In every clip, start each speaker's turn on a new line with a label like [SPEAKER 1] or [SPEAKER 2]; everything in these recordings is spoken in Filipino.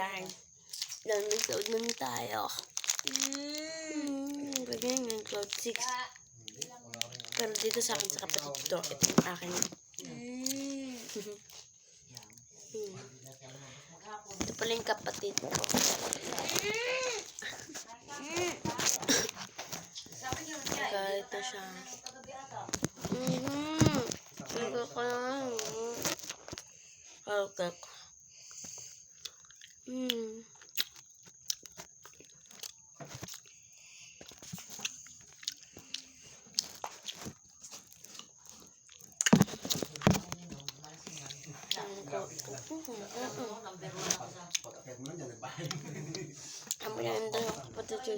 [SPEAKER 1] Yan. Nanonood na tayo. Mm, ganyan yung cloud 6. Pero dito sa akin, sa kapatid ko, ito yung akin. Mm. Ito pala yung kapatid ko. Galit na siya. Mhm. Ito ko lang. Okay. Hmm. Na yung dalawa kapatid ko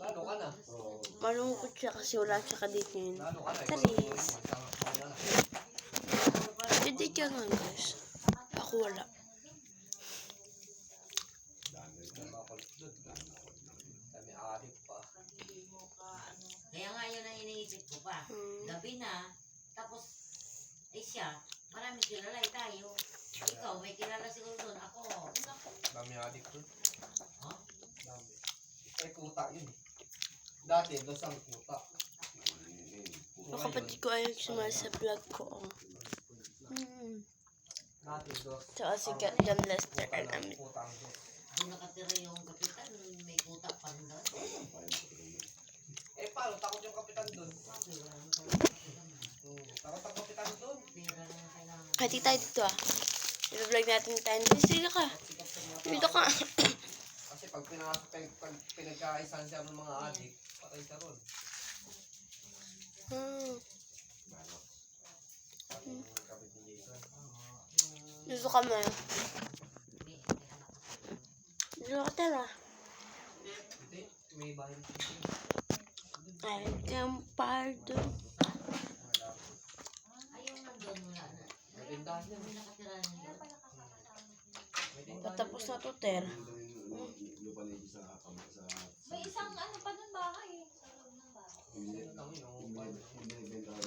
[SPEAKER 1] ano.
[SPEAKER 2] Na.
[SPEAKER 1] Malungkot siya kasi wala siya kaditin. Taris. Pwede ka nga guys. Ako wala.
[SPEAKER 2] Kami adik pa.
[SPEAKER 3] Kaya nga yun ang iniisip ko pa.
[SPEAKER 1] Hmm.
[SPEAKER 3] Gabi na, tapos, eh siya, marami kilala eh tayo. Ikaw, may kilala siguro doon. Ako.
[SPEAKER 2] Dami adik doon.
[SPEAKER 3] Ha?
[SPEAKER 2] Dami. Eh, kuta yun. eh. Dati, dos ang kuta.
[SPEAKER 1] Yung kapatid ko ay sumali sa vlog ko. Oh. Hmm.
[SPEAKER 2] Dati, dos.
[SPEAKER 1] Tsaka si Kat John Lester and
[SPEAKER 2] lang,
[SPEAKER 1] Amit.
[SPEAKER 2] kuta ang dos.
[SPEAKER 3] Doon nakatira yung kapitan, may kuta pa rin doon.
[SPEAKER 2] Eh, paano? Takot yung kapitan doon.
[SPEAKER 3] Sabi, wala naman tayo kapitan.
[SPEAKER 2] Hmm, Takot ang kapitan doon.
[SPEAKER 3] Pera na lang kailangan.
[SPEAKER 1] Hati tayo dito ah. I-vlog natin tayo. Sila ka. Dito ka.
[SPEAKER 2] Kasi pag, pinasok, pag, pag pinagkaisan siya ng mga adik, patay siya ron.
[SPEAKER 1] Hmm.
[SPEAKER 2] Ni Jason.
[SPEAKER 1] Dito
[SPEAKER 3] anak ako.
[SPEAKER 1] Dito ka tara.
[SPEAKER 2] Siya.
[SPEAKER 1] Ay, kampardo.
[SPEAKER 3] Ayun, nandun wala na.
[SPEAKER 2] May
[SPEAKER 3] nakatira na
[SPEAKER 1] to, Ter.
[SPEAKER 4] Sa...
[SPEAKER 5] May isang ano pa ng bahay.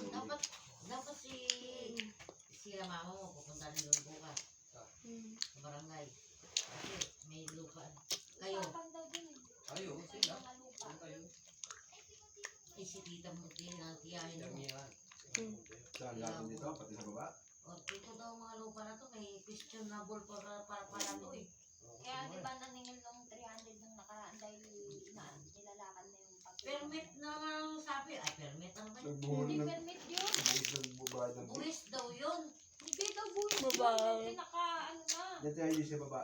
[SPEAKER 3] Dapat, dapat si, sila mama mo, pupunta rin doon bukas.
[SPEAKER 1] Hmm.
[SPEAKER 3] Sa barangay. Kasi may lupa. Kayo,
[SPEAKER 5] eh.
[SPEAKER 2] Ayaw, sila. Kayo?
[SPEAKER 3] eh si tita mo, tita, tiyahin mo.
[SPEAKER 4] Saan natin dito? Pati sa baba?
[SPEAKER 3] Ito daw mga lupa na to, may questionable para para para mo eh.
[SPEAKER 5] Kaya di ba naningil nung 300 nung nakaraan dahil ina, nilalakan na yung pag
[SPEAKER 3] Permit na nga ang sabi. Ay, permit yun?
[SPEAKER 4] Nagbuhol
[SPEAKER 5] Hindi
[SPEAKER 4] ng...
[SPEAKER 5] permit yun.
[SPEAKER 3] Buwis daw yun.
[SPEAKER 5] Hindi daw
[SPEAKER 1] Babae.
[SPEAKER 5] yun. Pinaka ano na.
[SPEAKER 4] Dati ay sa baba.